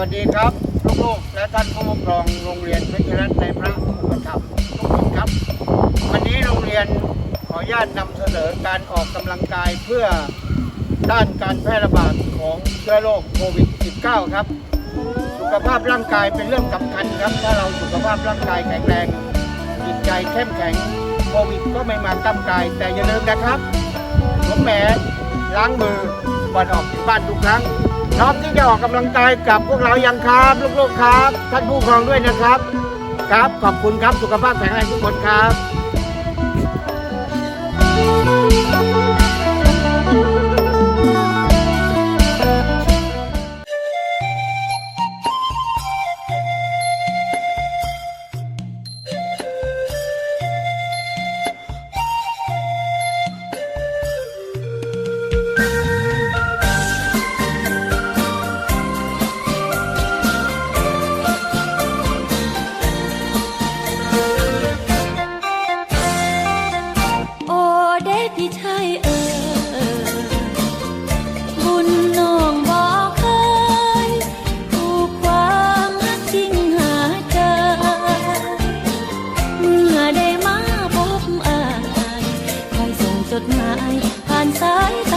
วัสดีครับลูกๆและท่านผู้ปกครองโรงเรียนเพชรรัตน์ในพระอุปถัมภ์ทุกคนครับ วันนี้โรงเรียนขออนุญาตนำเสนอการออกกำลังกายเพื่อด้านการแพร่ระบาดของเชื้อโรคโควิด -19 ครับ สุขภาพร่างกายเป็นเรื่องสำคัญครับ ถ้าเราสุขภาพร่างกายแข็งแรงจิตใจเข้มแข็งโควิดก็ไม่มาตั้มกาย แต่อย่าลืมนะครับสวมแมสล้างมือก่อนออกจากบ้านทุกครั้ง พร้อมที่จะออกกำลังกายกับพวกเรายังครับลูกๆครับ ท่านผู้ปกครองด้วยนะครับ ครับขอบคุณครับสุขภาพแข็งแรงทุกคนครับ จดหมายผ่านสาย